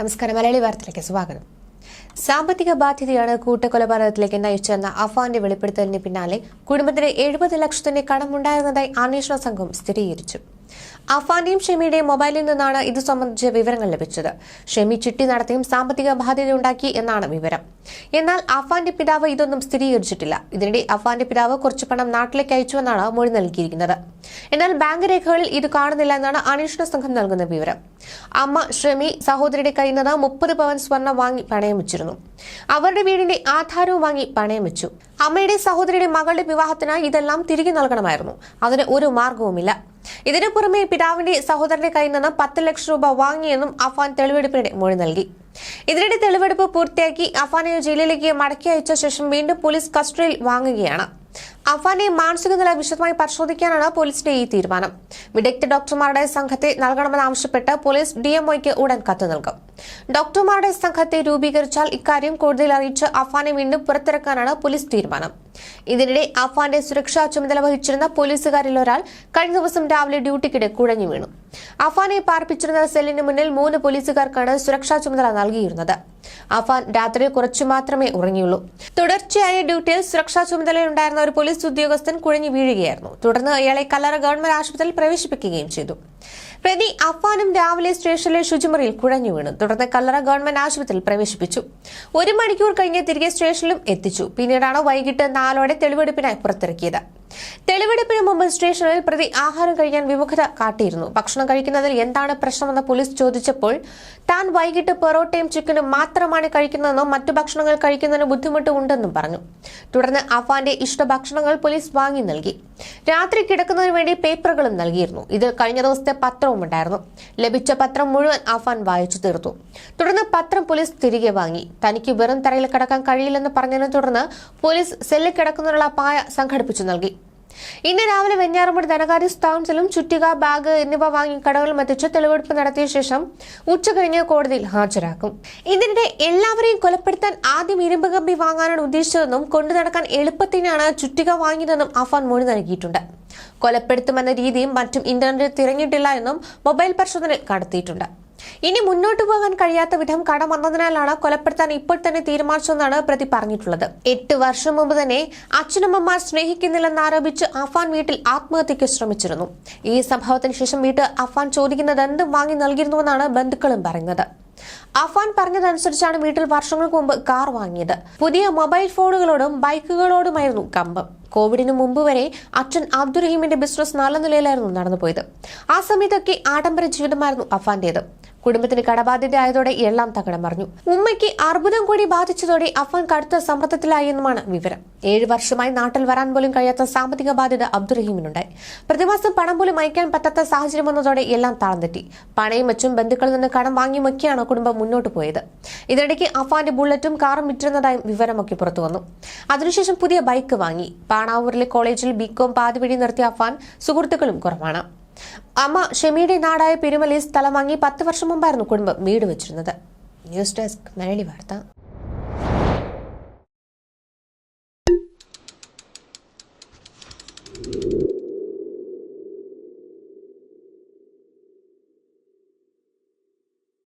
നമസ്കാരം. മലയാളി വാർത്തയിലേക്ക് സ്വാഗതം. സാമ്പത്തിക ബാധ്യതയാണ് കൂട്ടക്കൊലപാതകത്തിലേക്ക് നയിച്ചെന്ന അഫാന്റെ വെളിപ്പെടുത്തലിന് പിന്നാലെ കുടുംബത്തിന് എഴുപത് ലക്ഷത്തിന്റെ കടമുണ്ടായിരുന്നതായി അന്വേഷണ സംഘം സ്ഥിരീകരിച്ചു. അഫാന്റെയും ഷെമിയുടെയും മൊബൈലിൽ നിന്നാണ് ഇത് സംബന്ധിച്ച വിവരങ്ങൾ ലഭിച്ചത്. ഷെമി ചിട്ടി നടത്തിയും സാമ്പത്തിക ബാധ്യതയുണ്ടാക്കി എന്നാണ് വിവരം. എന്നാൽ അഫാന്റെ പിതാവ് ഇതൊന്നും സ്ഥിരീകരിച്ചിട്ടില്ല. ഇതിനിടെ അഫാന്റെ പിതാവ് കുറച്ച് പണം നാട്ടിലേക്ക് അയച്ചുവെന്നാണ് മൊഴി നൽകിയിരിക്കുന്നത്. എന്നാൽ ബാങ്ക് രേഖകളിൽ ഇത് കാണുന്നില്ല എന്നാണ് അന്വേഷണ സംഘം നൽകുന്ന വിവരം. അമ്മ ഷെമി സഹോദരിയുടെ കയ്യിൽ നിന്ന് മുപ്പത് പവൻ സ്വർണം വാങ്ങി പണയം വെച്ചിരുന്നു. അവരുടെ വീടിന്റെ ആധാരവും വാങ്ങി പണയം വെച്ചു. അമ്മയുടെ സഹോദരിയുടെ മകളുടെ വിവാഹത്തിനായി ഇതെല്ലാം തിരികെ നൽകണമായിരുന്നു. അതിന് ഒരു മാർഗവുമില്ല ഇതിനു പുറമെ പിതാവിന്റെ സഹോദരന്റെ കയ്യിൽ നിന്ന് പത്ത് ലക്ഷം രൂപ വാങ്ങിയെന്നും അഫാൻ തെളിവെടുപ്പിനിടെ മൊഴി നൽകി. ഇതിനിടെ തെളിവെടുപ്പ് പൂർത്തിയാക്കി അഫാനെ ജയിലിലേക്ക് മടക്കി അയച്ച ശേഷം വീണ്ടും പോലീസ് കസ്റ്റഡിയിൽ വാങ്ങുകയാണ്. അഫാന്റെ മാനസിക നില വിശദമായി പരിശോധിക്കാനാണ് പോലീസിന്റെ ഈ തീരുമാനം. വിദഗ്ധ ഡോക്ടർമാരുടെ സംഘത്തെ നൽകണമെന്നാവശ്യപ്പെട്ട് പോലീസ് ഡിഎംഒയ്ക്ക് ഉടൻ കത്ത് നൽകും. ഡോക്ടർമാരുടെ സംഘത്തെ രൂപീകരിച്ചാൽ ഇക്കാര്യം കൂടുതൽ അറിയിച്ച് അഫാനെ വീണ്ടും പുറത്തിറക്കാനാണ് പോലീസ് തീരുമാനം. ഇതിനിടെ അഫാന്റെ സുരക്ഷാ ചുമതല വഹിച്ചിരുന്ന പോലീസുകാരിൽ ഒരാൾ കഴിഞ്ഞ ദിവസം രാവിലെ ഡ്യൂട്ടിക്കിടെ കുഴഞ്ഞു വീണു. അഫാനെ പാർപ്പിച്ചിരുന്ന സെല്ലിന് മുന്നിൽ മൂന്ന് പോലീസുകാർക്കാണ് സുരക്ഷാ ചുമതല നൽകിയിരുന്നത്. അഫാൻ രാത്രി കുറച്ചു മാത്രമേ ഉറങ്ങിയുള്ളൂ. തുടർച്ചയായ ഡ്യൂട്ടിയിൽ സുരക്ഷാ ചുമതലയുണ്ടായിരുന്ന ഒരു പോലീസ് ഉദ്യോഗസ്ഥൻ കുഴഞ്ഞു വീഴുകയായിരുന്നു. തുടർന്ന് ഇയാളെ കല്ലറ ഗവൺമെന്റ് ആശുപത്രിയിൽ പ്രവേശിപ്പിക്കുകയും ചെയ്തു. പ്രതി അഫാനും രാവിലെ സ്റ്റേഷനിലെ ശുചിമുറിയിൽ കുഴഞ്ഞു വീണു. തുടർന്ന് കല്ലറ ഗവൺമെന്റ് ആശുപത്രിയിൽ പ്രവേശിപ്പിച്ചു. ഒരു മണിക്കൂർ കഴിഞ്ഞ് തിരികെ സ്റ്റേഷനിലും എത്തിച്ചു. പിന്നീടാണ് വൈകിട്ട് നാലോടെ തെളിവെടുപ്പിനായി പുറത്തിറക്കിയത്. തെളിവെടുപ്പിന് മുമ്പ് സ്റ്റേഷനിൽ പ്രതി ആഹാരം കഴിക്കാൻ വിമുഖത കാട്ടിയിരുന്നു. ഭക്ഷണം കഴിക്കുന്നതിൽ എന്താണ് പ്രശ്നമെന്ന് പോലീസ് ചോദിച്ചപ്പോൾ താൻ വൈകിട്ട് പൊറോട്ടയും ചിക്കനും മാത്രമാണ് കഴിക്കുന്നതെന്നും മറ്റു ഭക്ഷണങ്ങൾ കഴിക്കുന്നതിന് ബുദ്ധിമുട്ട് ഉണ്ടെന്നും പറഞ്ഞു. തുടർന്ന് അഫാന്റെ ഇഷ്ട ഭക്ഷണങ്ങൾ പോലീസ് വാങ്ങി നൽകി. രാത്രി കിടക്കുന്നതിന് വേണ്ടി പേപ്പറുകളും നൽകിയിരുന്നു. ഇത് കഴിഞ്ഞ ദിവസത്തെ പത്രവും ഉണ്ടായിരുന്നു. ലഭിച്ച പത്രം മുഴുവൻ അഫാൻ വായിച്ചു തീർത്തു. തുടർന്ന് പത്രം പോലീസ് തിരികെ വാങ്ങി. തനിക്ക് വെറും തറയിൽ കിടക്കാൻ കഴിയില്ലെന്ന് പറഞ്ഞതിനെ തുടർന്ന് പോലീസ് സെല്ലിൽ കിടക്കുന്നതിനുള്ള പായ സംഘടിപ്പിച്ചു നൽകി. ഇന്ന് രാവിലെ വെഞ്ഞാറമൂട് ധനകാര്യ സ്ഥാപനത്തിലും ചുറ്റിക ബാഗ് എന്നിവ വാങ്ങി കടകളിൽ എത്തിച്ച് തെളിവെടുപ്പ് നടത്തിയ ശേഷം ഉച്ചകഴിഞ്ഞ് കോടതിയിൽ ഹാജരാക്കും. ഇതിനിടെ എല്ലാവരെയും കൊലപ്പെടുത്താൻ ആദ്യം ഇരുമ്പ് കമ്പി വാങ്ങാനാണ് ഉദ്ദേശിച്ചതെന്നും കൊണ്ടു നടക്കാൻ എളുപ്പത്തിനാണ് ചുറ്റിക വാങ്ങിയതെന്നും അഫാൻ മൊഴി നൽകിയിട്ടുണ്ട്. കൊലപ്പെടുത്തുമെന്ന രീതിയും മറ്റും ഇന്റർനെറ്റിൽ തിരഞ്ഞിട്ടില്ല എന്നും മൊബൈൽ പരിശോധനയിൽ കണ്ടെത്തിയിട്ടുണ്ട് ഇനി മുന്നോട്ടു പോകാൻ കഴിയാത്ത വിധം കടം വന്നതിനാലാണ് കൊലപ്പെടുത്താൻ ഇപ്പോൾ തന്നെ തീരുമാനിച്ചതെന്നാണ് പ്രതി പറഞ്ഞിട്ടുള്ളത്. എട്ട് വർഷം മുമ്പ് തന്നെ അച്ഛനമ്മമാർ സ്നേഹിക്കുന്നില്ലെന്ന് ആരോപിച്ച് അഫാൻ വീട്ടിൽ ആത്മഹത്യയ്ക്ക് ശ്രമിച്ചിരുന്നു. ഈ സംഭവത്തിന് ശേഷം വീട്ടിൽ അഫാൻ ചോദിക്കുന്നത് എന്തും വാങ്ങി നൽകിയിരുന്നുവെന്നാണ് ബന്ധുക്കളും പറയുന്നത്. അഫാൻ പറഞ്ഞതനുസരിച്ചാണ് വീട്ടിൽ വർഷങ്ങൾക്ക് മുമ്പ് കാർ വാങ്ങിയത്. പുതിയ മൊബൈൽ ഫോണുകളോടും ബൈക്കുകളോടുമായിരുന്നു കമ്പം. കോവിഡിന് മുമ്പ് വരെ അച്ഛൻ അബ്ദുറഹീമിന്റെ ബിസിനസ് നല്ല നിലയിലായിരുന്നു നടന്നുപോയത്. ആ സമയത്തൊക്കെ ആഡംബര ജീവിതമായിരുന്നു അഫാന്റേത് കുടുംബത്തിന് കടബാധ്യത ആയതോടെ എല്ലാം തകടം മറിഞ്ഞു. ഉമ്മയ്ക്ക് അർബുദം കൂടി ബാധിച്ചതോടെ അഫാൻ കടുത്ത സമ്മർദ്ദത്തിലായി എന്നുമാണ് വിവരം. ഏഴ് വർഷമായി നാട്ടിൽ വരാൻ പോലും കഴിയാത്ത സാമ്പത്തിക ബാധ്യത അബ്ദുറഹീമിനുണ്ടായി. പ്രതിമാസം പണം പോലും അയക്കാൻ പറ്റാത്ത സാഹചര്യം വന്നതോടെ എല്ലാം താളംതെറ്റി. പണയും വെച്ചും ബന്ധുക്കളിൽ നിന്ന് കടം വാങ്ങിയുമൊക്കെയാണ് കുടുംബം മുന്നോട്ട് പോയത്. ഇതിനിടയ്ക്ക് അഫാന്റെ ബുള്ളറ്റും കാറും വിറ്റിരുന്നതായും വിവരമൊക്കെ പുറത്തു വന്നു. അതിനുശേഷം പുതിയ ബൈക്ക് വാങ്ങി. പാണാവൂരിലെ കോളേജിൽ ബികോം പാതിവഴി നിർത്തിയ അഫാൻ സുഹൃത്തുക്കളും കുറവാണ്. അമ്മ ഷെമിയുടെ നാടായ പെരുമലയിൽ സ്ഥലം വാങ്ങി പത്ത് വർഷം മുമ്പായിരുന്നു കുടുംബം വീട് വെച്ചിരുന്നത്. ന്യൂസ് ഡെസ്ക് മലയാളി വാർത്ത.